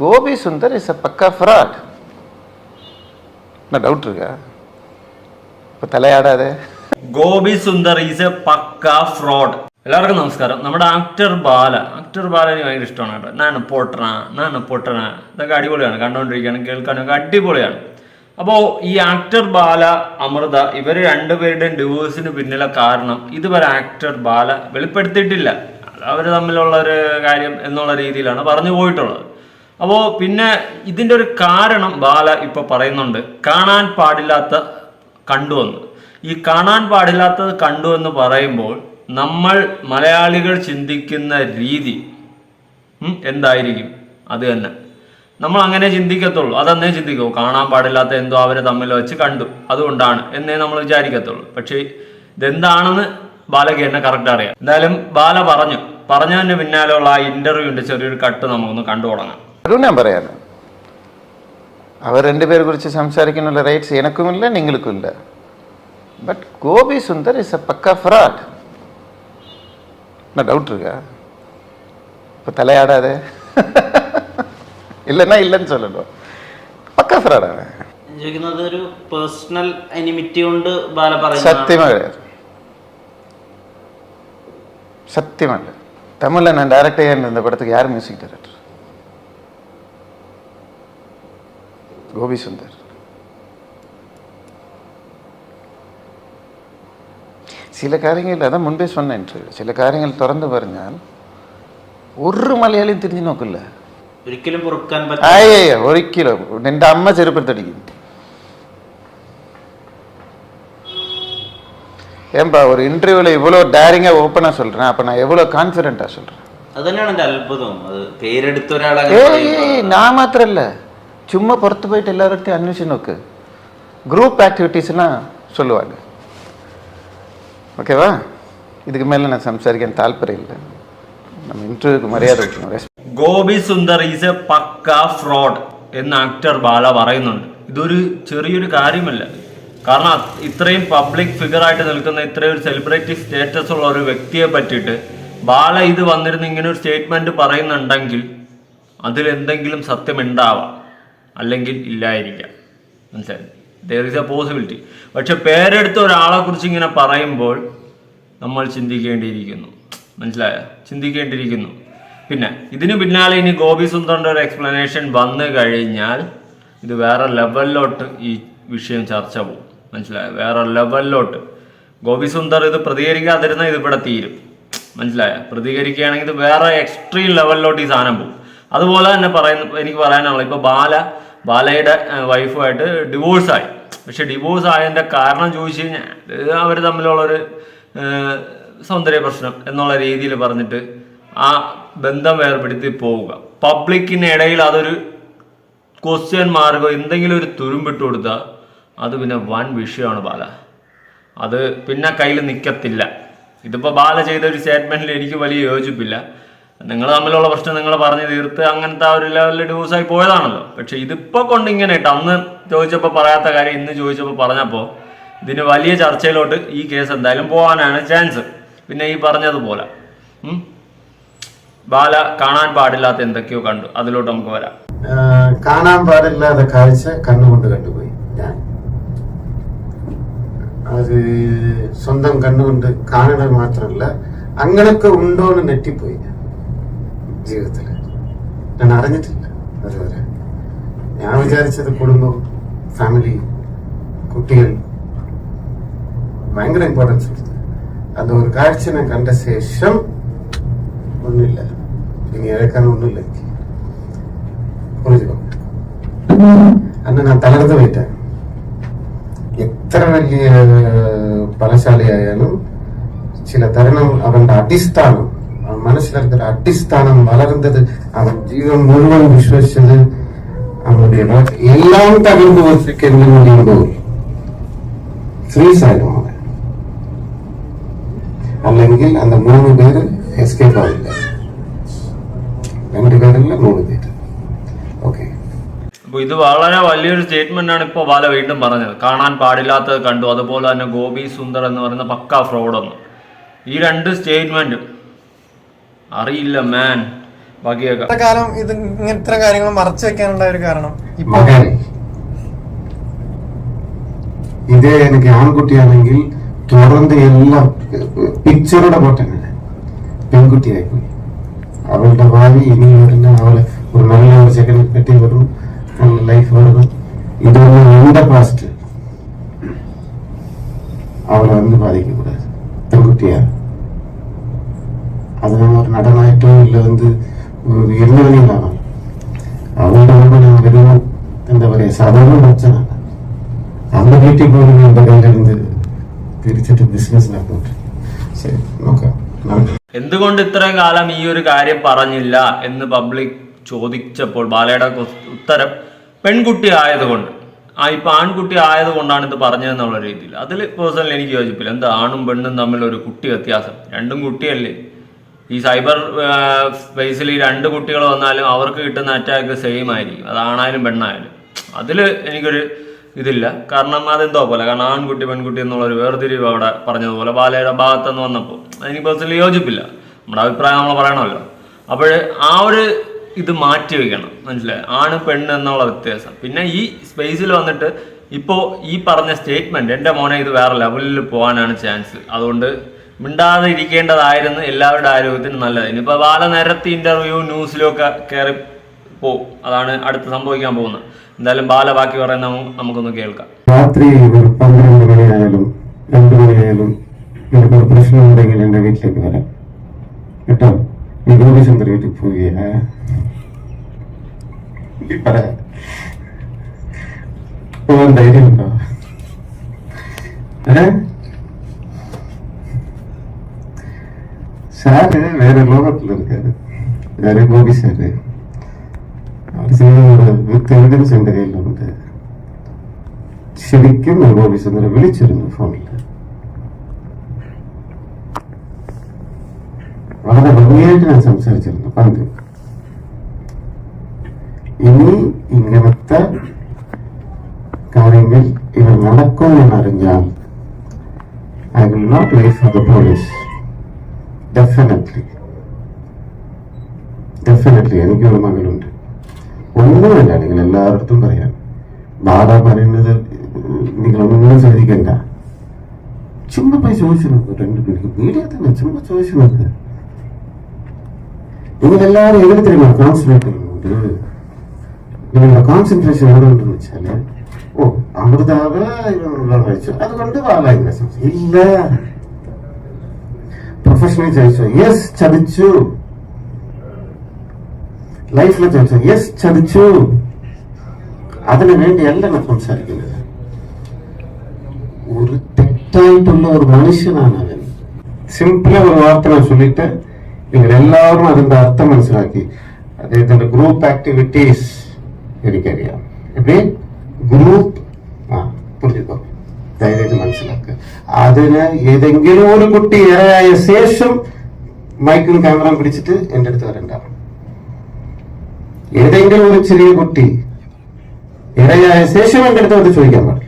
Gopi Sundar is a ಪಕ್ಕ fraud എന്നാ doubt ഇരിക്ക ഇപ്പൊ തലയാടാതെ Gopi Sundar is a pakka fraud എല്ലാവർക്കും നമസ്കാരം നമ്മുടെ ആക്ടർ ബാല ആക്ടർ ബാല എനിക്ക് ഭയങ്കര ഇഷ്ടമാണ് കേട്ടോ. നാണ് പൊട്ടണ നാണ് പൊട്ടണ ഇതൊക്കെ അടിപൊളിയാണ്. കണ്ടുകൊണ്ടിരിക്കുകയാണ് കേൾക്കാനൊക്കെ അടിപൊളിയാണ്. അപ്പോൾ ഈ ആക്ടർ ബാല അമൃത ഇവർ രണ്ടുപേരുടെയും ഡിവോഴ്സിന് പിന്നിലെ കാരണം ഇതുവരെ ആക്ടർ ബാല വെളിപ്പെടുത്തിയിട്ടില്ല. അവർ തമ്മിലുള്ള ഒരു കാര്യം എന്നുള്ള രീതിയിലാണ് പറഞ്ഞു പോയിട്ടുള്ളത്. അപ്പോൾ പിന്നെ ഇതിന്റെ ഒരു കാരണം ബാല ഇപ്പോൾ പറയുന്നുണ്ട്. കാണാൻ പാടില്ലാത്ത കണ്ടുവന്ന് ഈ കാണാൻ പാടില്ലാത്തത് കണ്ടു എന്ന് പറയുമ്പോൾ നമ്മൾ മലയാളികൾ ചിന്തിക്കുന്ന രീതി എന്തായിരിക്കും? അത് തന്നെ. നമ്മൾ അങ്ങനെ ചിന്തിക്കത്തുള്ളൂ. അതന്നേ ചിന്തിക്കൂ. കാണാൻ പാടില്ലാത്ത എന്തോ അവരെ തമ്മിൽ വെച്ച് കണ്ടു. അതുകൊണ്ടാണ് എന്നേ നമ്മൾ വിചാരിക്കത്തുള്ളൂ. പക്ഷേ ഇതെന്താണെന്ന് ബാലയ്ക്ക് എന്നെ കറക്റ്റ് അറിയാം. എന്തായാലും ബാല പറഞ്ഞു. പറഞ്ഞതിന് പിന്നാലെയുള്ള ആ ഇന്റർവ്യൂവിന്റെ ചെറിയൊരു കട്ട് നമുക്കൊന്ന് കണ്ടു തുടങ്ങാം அதுவும் நான் പറയാനും அவர் ரெண்டு பேரை குறித்து സംസാരിക്കാനുള്ള റൈറ്റ്സ് எனக்கும் இல்லை நீங்களுக்கும் இல்லை but Gopi Sundar is a pakka fraud என்ன டவுட் இருக்கா இப்போ தலையாடாதே இல்லைன்னா இல்லைன்னு சொல்லணும் பக்கா ஃப்ராட் அவன் ഞാൻ ചോദിക്കുന്നത് ഒരു പേഴ്സണൽ എനിമിറ്റി കൊണ്ട് ബാല പറയുന്നത് சத்தியமா கிடையாது சத்தியமா இல்லை தமிழில் நான் டைரக்டாக இருந்த கோபி சுந்தர் சில காரியங்கள் அதான் முன்பே சொன்னேன் interview. சில காரியங்கள் திறந்து പറഞ്ഞാൽ ഒരു മലയാളിയും തിരിഞ്ഞു നോക്കില്ല ഒരിക്കലും പൊറുക്കാൻ പറ്റും അയ്യ ഒരിക്കലും നിന്റെ അമ്മ ചെരുപ്പത്തടിക്കും ஏன்பா ஒரு இன்டர்வியூவில் இவ்வளோ டேரிங்காக ஓப்பனாக சொல்கிறேன் அப்போ நான் எவ்வளோ கான்ஃபிடென்ட்டாக சொல்கிறேன் അത് തന്നെയാണ് എന്റെ അത്ഭുതം അത് പേരെടുത്ത ഒരാളെ ஏய் ஏய், நான் மாத்திரம் இல்லை சும்மா புறத்து போயிட்டு எல்லார்கிட்டையும் அன்வேஷி நோக்கு குரூப் ஆக்டிவிட்டீஸ்லாம் சொல்லுவாங்க ஓகேவா இதுக்கு மேலே நான் സംസാരിക്കാൻ താല്പര്യമില്ല நம்ம இன்டர்வியூக்கு மரியாதை வைக்கணும் Gopi Sundar is a pakka fraud എന്ന് ആക്ടർ ബാല പറയുന്നുണ്ട് ഇതൊരു ചെറിയൊരു കാര്യമല്ല കാരണം അത് ഇത്രയും പബ്ലിക് ഫിഗർ ആയിട്ട് നിൽക്കുന്ന ഇത്രയും ഒരു സെലിബ്രിറ്റി സ്റ്റേറ്റസ് ഉള്ള ഒരു വ്യക്തിയെ പറ്റിയിട്ട് ബാല ഇത് വന്നിരുന്ന് ഇങ്ങനെ ഒരു സ്റ്റേറ്റ്മെന്റ് പറയുന്നുണ്ടെങ്കിൽ അതിൽ എന്തെങ്കിലും സത്യം ഉണ്ടാവാം അല്ലെങ്കിൽ ഇല്ലായിരിക്കാം. മനസ്സിലായി? ദർ ഇസ് എ പോസിബിലിറ്റി പക്ഷെ പേരെടുത്ത ഒരാളെ കുറിച്ച് ഇങ്ങനെ പറയുമ്പോൾ നമ്മൾ ചിന്തിക്കേണ്ടിയിരിക്കുന്നു. മനസ്സിലായ? ചിന്തിക്കേണ്ടിയിരിക്കുന്നു. പിന്നെ ഇതിന് പിന്നാലെ ഇനി ഗോപി സുന്ദറിന്റെ ഒരു എക്സ്പ്ലനേഷൻ വന്നു കഴിഞ്ഞാൽ ഇത് വേറെ ലെവലിലോട്ട് ഈ വിഷയം ചർച്ച പോകും. മനസ്സിലായോ? വേറെ ലെവലിലോട്ട് ഗോപി സുന്ദർ ഇത് പ്രതികരിക്കാതിരുന്ന ഇത് ഇവിടെ തീരും. മനസ്സിലായ? പ്രതികരിക്കുകയാണെങ്കിൽ ഇത് വേറെ എക്സ്ട്രീം ലെവലിലോട്ട് ഈ സാധനം പോകും. അതുപോലെ തന്നെ പറയുന്ന എനിക്ക് പറയാനുള്ള ഇപ്പോൾ ബാല ബാലയുടെ വൈഫുമായിട്ട് ഡിവോഴ്സായി പക്ഷെ ഡിവോഴ്സ് ആയതിന്റെ കാരണം ചോദിച്ചു കഴിഞ്ഞാൽ അവർ തമ്മിലുള്ളൊരു സൗന്ദര്യ പ്രശ്നം എന്നുള്ള രീതിയിൽ പറഞ്ഞിട്ട് ആ ബന്ധം വേർപെടുത്തി പോവുക. പബ്ലിക്കിനിടയിൽ അതൊരു ക്വസ്റ്റ്യൻ മാർഗോ എന്തെങ്കിലും ഒരു തുരുമ്പിട്ട് കൊടുത്താൽ അത് പിന്നെ വൻ വിഷയമാണ് ബാല. അത് പിന്നെ കയ്യിൽ നിൽക്കത്തില്ല ഇതിപ്പോൾ ബാല ചെയ്ത ഒരു സ്റ്റേറ്റ്മെന്റിൽ എനിക്ക് വലിയ യോജിപ്പില്ല. നിങ്ങൾ തമ്മിലുള്ള പ്രശ്നം നിങ്ങൾ പറഞ്ഞു തീർത്ത് അങ്ങനത്തെ ആ ഒരു ലെവലിൽ ഡിവോഴ്സായി പോയതാണല്ലോ. പക്ഷെ ഇതിപ്പോൾ കൊണ്ട് ഇങ്ങനെ ഇട്ട് അന്ന് ചോദിച്ചപ്പോൾ പറയാത്ത കാര്യം ഇന്ന് ചോദിച്ചപ്പോൾ പറഞ്ഞപ്പോൾ ഇതിന് വലിയ ചർച്ചയിലോട്ട് ഈ കേസ് എന്തായാലും പോകാനാണ് ചാൻസ് പിന്നെ ഈ പറഞ്ഞതുപോലെ ബാല കാണാൻ പാടില്ലാത്ത എന്തൊക്കെയോ കണ്ടു. അതിലോട്ട് നമുക്ക് വരാം. കാണാൻ പാടില്ലാത്ത കാഴ്ച കണ്ണുകൊണ്ട് കണ്ടുപോയി ഞാൻ. അത് സ്വന്തം കണ്ണുകൊണ്ട് കാണുന്നത് മാത്രമല്ല അങ്ങനൊക്കെ ഉണ്ടോന്ന് നെറ്റിപ്പോയി. ഞാൻ ജീവിതത്തിൽ ഞാൻ അറിഞ്ഞിട്ടില്ല അതുവരെ. ഞാൻ വിചാരിച്ചത് കുടുംബം ഫാമിലി കുട്ടികൾ. ഭയങ്കര ഇമ്പോർട്ടൻസ് കൊടുത്തു. അത് ഒരു കാഴ്ചനെ കണ്ട ശേഷം ഒന്നുമില്ല. ഇനി ഇഴക്കാൻ ഒന്നുമില്ല എനിക്ക്. അന്ന് ഞാൻ തളർന്നു പോയിട്ടാണ് എത്ര വലിയ ബലശാലിയായാലും ചില തരണം അവന്റെ അടിസ്ഥാനം மனசுல അടിസ്ഥാനം വളർന്നത് അവൻ ജീവിതം മുഴുവൻ വിശ്വസിച്ചത് അവരുടെ എല്ലാം തകർന്നു வச்சிருக்கிறது ശ്രീ ഫ്രീസായിരുന്നു അല്ലെങ്കിൽ അന്ന് മൂന്ന് പേര് എസ്കേപ്പ് ആവില്ല. രണ്ട് പേരല്ല മൂന്ന് പേര്. ഓക്കെ അപ്പോൾ ഇത് വളരെ വലിയൊരു സ്റ്റേറ്റ്മെന്റ് ആണ് ഇപ്പോൾ ബാല വീണ്ടും പറഞ്ഞത്. കാണാൻ പാടില്ലാത്തത് കണ്ടു. അതുപോലെ തന്നെ ഗോപി സുന്ദർ എന്ന് പറയുന്ന പക്ക ഫ്രോഡെന്ന് ഈ രണ്ട് സ്റ്റേറ്റ്മെന്റും അറിയില്ല മാൻ ബാക്കി കേൾക്കാം ഇത്ര കാലം ഇത് ഇങ്ങനത്തെ കാര്യങ്ങൾ മറച്ചു വെക്കാനുണ്ടായ ഒരു കാരണം ഇപ്പൊ മകൻ ഇതേ എനിക്ക് ആൺകുട്ടിയാണെങ്കിൽ തുറന്ന് എല്ലാം പിക്ചറുടെ പോട്ടെന്നെ പെൺകുട്ടിയായി പോയി അവളുടെ ഭാവി ഇനി വരുന്ന അവളെ ഒരു നല്ല ഒരു സെക്കൻഡ് കെട്ടി വരും നല്ല ലൈഫ് വരും ഇതൊന്നും എന്റെ പാസ്റ്റ് അവളെ வந்து பாதிக்கக்கூடாது பெண்குட்டியா அது நம்ம ஒரு நடனாயிட்டோ இல்லை வந்து ஒரு என்ன வேணிங்களாம் അവളുടെ മുമ്പ് ഞാൻ വെറും എന്താ പറയാ സാധാരണ അച്ഛനാണ് അവളുടെ വീട്ടിൽ പോലും എന്റെ കയ്യിലിരുന്ന് തിരിച്ചിട്ട് ബിസിനസ് നടന്നിട്ട് ശരി നോക്കാം നമുക്ക് എന്തുകൊണ്ട് ഇത്രയും കാലം ഈ ഒരു കാര്യം പറഞ്ഞില്ല എന്ന് പബ്ലിക് ചോദിച്ചപ്പോൾ ബാലയുടെ കൊസ്- ഉത്തരം പെൺകുട്ടി ആയതുകൊണ്ട് ആ ഇപ്പൊ ആൺകുട്ടി ആയതുകൊണ്ടാണ് ഇത് പറഞ്ഞതെന്നുള്ള രീതിയിൽ അതിൽ പേഴ്സണലി എനിക്ക് യോജിപ്പില്ല എന്താ ആണും പെണ്ണും തമ്മിൽ ഒരു കുട്ടി വ്യത്യാസം രണ്ടും കുട്ടിയല്ലേ ഈ സൈബർ സ്പേസിൽ ഈ രണ്ട് കുട്ടികൾ വന്നാലും അവർക്ക് കിട്ടുന്ന അറ്റാക്ക് സെയിം ആയിരിക്കും. അത് ആണായാലും പെണ്ണായാലും. അതിൽ എനിക്കൊരു ഇതില്ല. കാരണം അതെന്തോ പോലെ. കാരണം ആൺകുട്ടി പെൺകുട്ടി എന്നുള്ളൊരു വേർതിരിവ് അവിടെ പറഞ്ഞതുപോലെ ബാലയുടെ ഭാഗത്തുനിന്ന് വന്നപ്പോൾ. എനിക്ക് പേഴ്സണലി യോജിപ്പില്ല. നമ്മുടെ അഭിപ്രായം നമ്മൾ പറയണമല്ലോ. അപ്പോൾ ആ ഒരു ഇത് മാറ്റി വെക്കണം മനസ്സിലായി? ആണ് പെണ്ണ് എന്നുള്ള വ്യത്യാസം. പിന്നെ ഈ സ്പേസിൽ വന്നിട്ട് ഇപ്പോൾ ഈ പറഞ്ഞ സ്റ്റേറ്റ്മെന്റ് എന്റെ മോനെ ഇത് വേറെ ലെവലിൽ പോകാനാണ് ചാൻസ് അതുകൊണ്ട് മിണ്ടാതെ ഇരിക്കേണ്ടതായിരുന്നു എല്ലാവരുടെ ആരോഗ്യത്തിന് നല്ലത്. ഇനിയിപ്പോൾ ബാല നിരത്തി ഇന്റർവ്യൂ ന്യൂസിലൊക്കെ കയറി പോകും അതാണ് അടുത്ത് സംഭവിക്കാൻ പോകുന്നത്. എന്തായാലും ബാല ബാക്കി പറയുന്ന നമുക്കൊന്ന് കേൾക്കാം. രാത്രി പന്ത്രണ്ട് മണിയായാലും രണ്ടു മണിയായാലും എനിക്ക് ഒരു പ്രശ്നം ഉണ്ടെങ്കിൽ എന്റെ വീട്ടിലേക്ക് വരാം. കേട്ടോ? നീ ഗോപിചന്ദ്ര വീട്ടിൽ പോവുകയാ പോവാൻ ധൈര്യമുണ്ടോ? ഏ? സാറ് വേറെ ലോകത്തിൽ இருக்காரு വേറെ ഗോപി സാറ് അവർ ചെയ്യുന്നത് വിത്ത് എവിഡൻസ് എന്റെ കയ്യിലുണ്ട് ശരിക്കും ഞാൻ ഗോപിചന്ദ്രനെ വിളിച്ചിരുന്നു ഫോണിൽ വളരെ ഭംഗിയായിട്ട് ഞാൻ സംസാരിച്ചിരുന്നു പണ്ട് ഇനി ഇങ്ങനത്തെ കാര്യങ്ങൾ ഇവർ നടക്കും എന്നറിഞ്ഞാൽ I will not wait for the police definitely definitely എനിക്കൊരു മകളുണ്ട്. ഒന്നുമില്ല നിങ്ങൾ എല്ലായിടത്തും പറയാം. ബാധ പറയുന്നത് നിങ്ങളൊന്നും ചോദിക്കണ്ട ചുമ്മാ പോയി ചോദിച്ചു നോക്കൂ രണ്ട് പേർക്ക് മീഡിയ തന്നെ ചുമ്മാ ചോദിച്ചു നോക്കുക നിങ്ങൾ എല്ലാവരും എങ്ങനെ തരുമോ കോൺസെൻട്രേറ്റ് ചെയ്യുന്നുണ്ട്? നിങ്ങളുടെ കോൺസെൻട്രേഷൻ എവിടെ ഉണ്ടെന്ന് വെച്ചാൽ ഓ അമൃതാവ് കഴിച്ചു. അതുകൊണ്ട് ബാല ഇല്ല. പ്രൊഫഷണലി ചോദിച്ചു യെസ് ചതിച്ചു ലൈഫിൽ ചോദിച്ചു യെസ് ചതിച്ചു അതിനു വേണ്ടിയല്ല ഞാൻ സംസാരിക്കുന്നത് ഒരു തെറ്റായിട്ടുള്ള ഒരു മനുഷ്യനാണ് അവൻ സിംപിളി ഒരു വാർത്ത ഞാൻ ചൊല്ലിട്ട് നിങ്ങൾ എല്ലാവരും അതിന്റെ അർത്ഥം മനസ്സിലാക്കി അദ്ദേഹത്തിന്റെ ഗ്രൂപ്പ് ആക്ടിവിറ്റീസ് എനിക്കറിയാം എപ്പി ഗ്രൂപ്പ് ആ പുള്ളിക്കോ ധൈര്യമായിട്ട് മനസ്സിലാക്കുക അതിന് ഏതെങ്കിലും ഒരു കുട്ടി ഇരയായ ശേഷം മൈക്കും ക്യാമറയും പിടിച്ചിട്ട് എന്റെ അടുത്ത് വരണ്ട. ഏതെങ്കിലും ഒരു ചെറിയ കുട്ടി ഇരയായ ശേഷം എന്റെ അടുത്ത് വന്ന് ചോദിക്കാൻ പാടില്ല.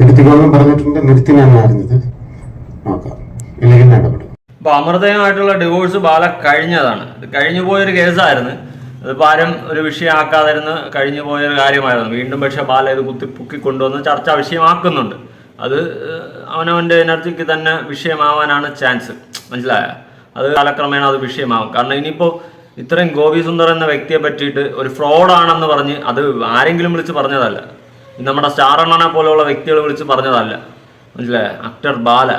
നിർത്തിക്കോളും പറഞ്ഞിട്ടുണ്ട് നിർത്തി ഞാൻ അറിഞ്ഞത് നോക്കാം. ഇല്ലെങ്കിൽ അമൃതയുമായിട്ടുള്ള ഡിവോഴ്സ് ബാല കഴിഞ്ഞതാണ്. കഴിഞ്ഞു പോയൊരു കേസായിരുന്നു. അതിപ്പോ ആരും ഒരു വിഷയമാക്കാതിരുന്ന് കഴിഞ്ഞു പോയൊരു കാര്യമായിരുന്നു. വീണ്ടും പക്ഷേ ബാല ഇത് കുത്തി പൊക്കി കൊണ്ടുവന്ന് ചർച്ചാ വിഷയമാക്കുന്നുണ്ട് അത് അവനവന്റെ എനർജിക്ക് തന്നെ വിഷയമാവാനാണ് ചാൻസ്. മനസ്സിലായ? അത് കാലക്രമേണ അത് വിഷയമാവും കാരണം ഇനിയിപ്പോൾ ഇത്രയും ഗോപി സുന്ദർ എന്ന വ്യക്തിയെ പറ്റിയിട്ട് ഒരു ഫ്രോഡാണെന്ന് പറഞ്ഞ് അത് ആരെങ്കിലും വിളിച്ച് പറഞ്ഞതല്ല. നമ്മുടെ സ്റ്റാറണ്ണനെ പോലെയുള്ള വ്യക്തികൾ വിളിച്ച് പറഞ്ഞതല്ല. മനസ്സിലായ? ആക്ടർ ബാല.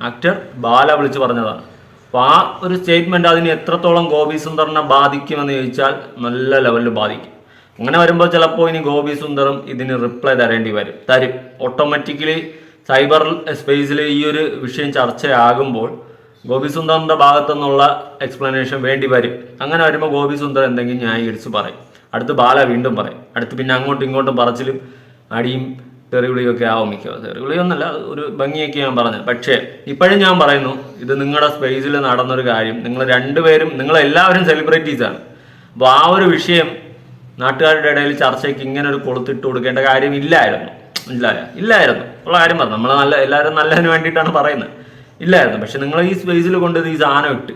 ആക്ടർ ബാല വിളിച്ച് പറഞ്ഞതാണ്. അപ്പോൾ ആ ഒരു സ്റ്റേറ്റ്മെന്റ് അതിന് എത്രത്തോളം ഗോപി സുന്ദറിനെ ബാധിക്കുമെന്ന് ചോദിച്ചാൽ നല്ല ലെവലിൽ ബാധിക്കും. അങ്ങനെ വരുമ്പോൾ ചിലപ്പോൾ ഇനി ഗോപി സുന്ദറും ഇതിന് റിപ്ലൈ തരേണ്ടി വരും. തരും ഓട്ടോമാറ്റിക്കലി സൈബർ സ്പേസിൽ ഈ ഒരു വിഷയം ചർച്ചയാകുമ്പോൾ ഗോപി സുന്ദറിന്റെ ഭാഗത്തു നിന്നുള്ള എക്സ്പ്ലനേഷൻ വേണ്ടി വരും. അങ്ങനെ വരുമ്പോൾ ഗോപി സുന്ദർ എന്തെങ്കിലും ന്യായീകരിച്ച് പറയും. അടുത്ത് ബാല വീണ്ടും പറയും. അടുത്ത് പിന്നെ അങ്ങോട്ടും ഇങ്ങോട്ടും പറച്ചിലും അടിയും തെറിവിളിയൊക്കെ ആവും മിക്കവാറും. തെറിവിളിയൊന്നല്ല ഒരു ഭംഗിയൊക്കെ ഞാൻ പറഞ്ഞത്. പക്ഷേ ഇപ്പോഴും ഞാൻ പറയുന്നു ഇത് നിങ്ങളുടെ സ്പേസിൽ നടന്നൊരു കാര്യം. നിങ്ങൾ രണ്ടുപേരും നിങ്ങളെല്ലാവരും സെലിബ്രിറ്റീസാണ് അപ്പോൾ ആ ഒരു വിഷയം നാട്ടുകാരുടെ ഇടയിൽ ചർച്ചയ്ക്ക് ഇങ്ങനെ ഒരു കൊളുത്തിട്ട് കൊടുക്കേണ്ട കാര്യം ഇല്ലായിരുന്നു. മനസ്സിലായ? ഇല്ലായിരുന്നു. ഉള്ള കാര്യം പറഞ്ഞു. നമ്മൾ നല്ല എല്ലാവരും നല്ലതിന് വേണ്ടിയിട്ടാണ് പറയുന്നത്. ഇല്ലായിരുന്നു. പക്ഷെ നിങ്ങൾ ഈ സ്പേസിൽ കൊണ്ട് ഈ സാധനം ഇട്ട്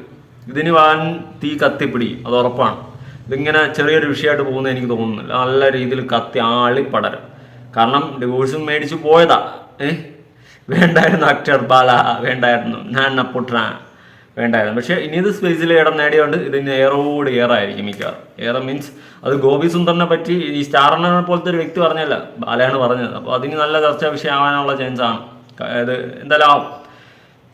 ഇതിന് വാൻ തീ കത്തിപ്പിടി. അത് ഉറപ്പാണ്. ഇതിങ്ങനെ ചെറിയൊരു വിഷയമായിട്ട് പോകുന്നത് എനിക്ക് തോന്നുന്നില്ല. നല്ല രീതിയിൽ കത്തി ആളിപ്പടരും. കാരണം ഡിവോഴ്സും മേടിച്ചു പോയതാ. ഏ? വേണ്ടായിരുന്നു അക്ഷർ ബാല വേണ്ടായിരുന്നു ഞാൻ നപ്പുട്ര വേണ്ടായിരുന്നു. പക്ഷേ ഇനി ഇത് സ്പേസിൽ ഇടം നേടിയോണ്ട് ഇതിന് എയറോട് എയറായിരിക്കും മിക്കവാറും. എയർ മീൻസ് അത് ഗോപി സുന്ദറിനെ പറ്റി ഈ സ്റ്റാറിനെ പോലത്തെ ഒരു വ്യക്തി പറഞ്ഞല്ല ബാലയാണ് പറഞ്ഞത്. അപ്പോൾ അതിന് നല്ല ചർച്ചാ വിഷയമാകാനുള്ള ചാൻസ് ആണ്. അതായത് എന്തായാലും ആവും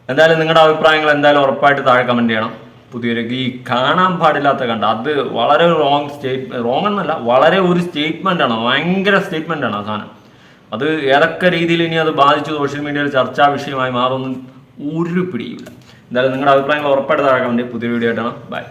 എന്തായാലും നിങ്ങളുടെ അഭിപ്രായങ്ങൾ എന്തായാലും ഉറപ്പായിട്ട് താഴെ കമന്റ് ചെയ്യണം. പുതിയൊരു ഈ കാണാൻ പാടില്ലാത്ത കണ്ട. അത് വളരെ റോങ് സ്റ്റേറ്റ് റോങ് എന്നല്ല വളരെ ഒരു സ്റ്റേറ്റ്മെന്റ് ആണ്. ഭയങ്കര സ്റ്റേറ്റ്മെന്റ് ആണ് ആ സാധനം. അത് ഏതൊക്കെ രീതിയിൽ ഇനി അത് ബാധിച്ചു സോഷ്യൽ മീഡിയയിൽ ചർച്ചാ വിഷയമായി മാറുമെന്ന് ഒരു പിടിയില്ല എന്തായാലും നിങ്ങളുടെ അഭിപ്രായങ്ങൾ ഉറപ്പായിട്ട് താഴെ വേണ്ടി പുതിയ വീഡിയോ ആയിട്ടാണ് ബൈ